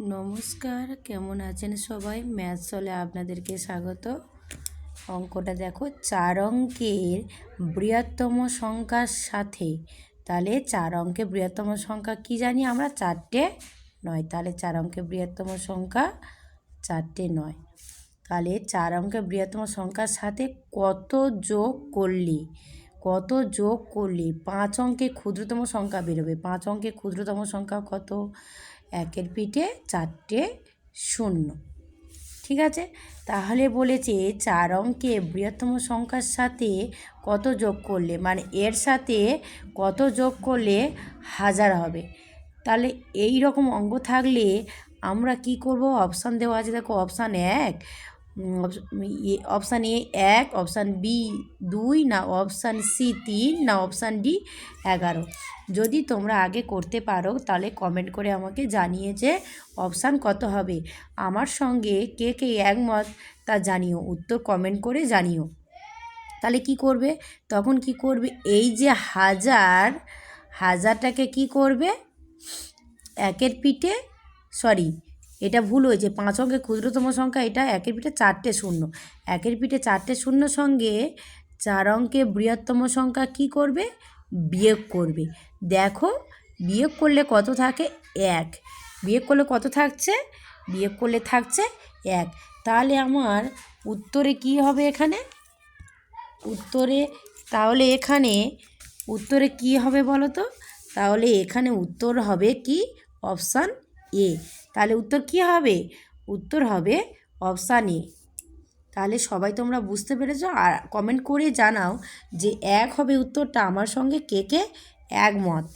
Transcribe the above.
নমস্কার, কেমন আছেন সবাই? ম্যাথ চলে আপনাদেরকে স্বাগত। অঙ্কটা দেখো, চার অঙ্কের বৃহত্তম সংখ্যার সাথে। তাহলে চার অঙ্কের বৃহত্তম সংখ্যা কি জানি আমরা? চারটে নয়। তাহলে চার অঙ্কের বৃহত্তম সংখ্যা চারটে নয়। তাহলে চার অঙ্কের বৃহত্তম সংখ্যার সাথে কত যোগ করলে কত যোগ করলে পাঁচ অঙ্কে ক্ষুদ্রতম সংখ্যা বেরোবে? পাঁচ অঙ্কে ক্ষুদ্রতম সংখ্যা কত? একের পিঠে চারটে শূন্য। ঠিক আছে? তাহলে বলেছে চার অঙ্কে বৃহত্তম সংখ্যার সাথে কত যোগ করলে? মানে এর সাথে কত যোগ করলে হাজার হবে? তাহলে এই রকম অঙ্ক থাকলে আমরা কি করব? অপশান দেওয়া আছে দেখো অপশান এক। অপশান এ এক অপশান বি দুই, না অপশান সি তিন, না অপশান ডি এগারো। যদি তোমরা আগে করতে পারো, তাহলে কমেন্ট করে আমাকে জানিয়ে যে অপশান কত হবে। আমার সঙ্গে কে কে একমত, তা জানিও, উত্তর কমেন্ট করে জানিও। তাহলে কি করবে? তখন কি করবে? এই যে হাজার, হাজারটাকে কি করবে? একের পিঠে সরি এটা ভুল হয়েছে। পাঁচ অঙ্কের ক্ষুদ্রতম সংখ্যা এটা একের পিঠে চারটে শূন্য। একের পিঠে চারটে শূন্য সঙ্গে চার অঙ্কে বৃহত্তম সংখ্যা কি করবে? বিয়োগ করবে। দেখো, বিয়োগ করলে কত থাকে? এক। বিয়োগ করলে কত থাকছে? বিয়োগ করলে থাকছে এক। তাহলে আমার উত্তরে কি হবে এখানে? উত্তরে, তাহলে এখানে, উত্তরে কি হবে বলো তো? তাহলে এখানে উত্তর হবে কি? Option A. তাহলে উত্তর কি হবে? উত্তর হবে অপশান এ তাহলে সবাই তোমরা বুঝতে পেরেছ আর কমেন্ট করে জানাও যে এক হবে উত্তরটা আমার সঙ্গে কে কে একমত।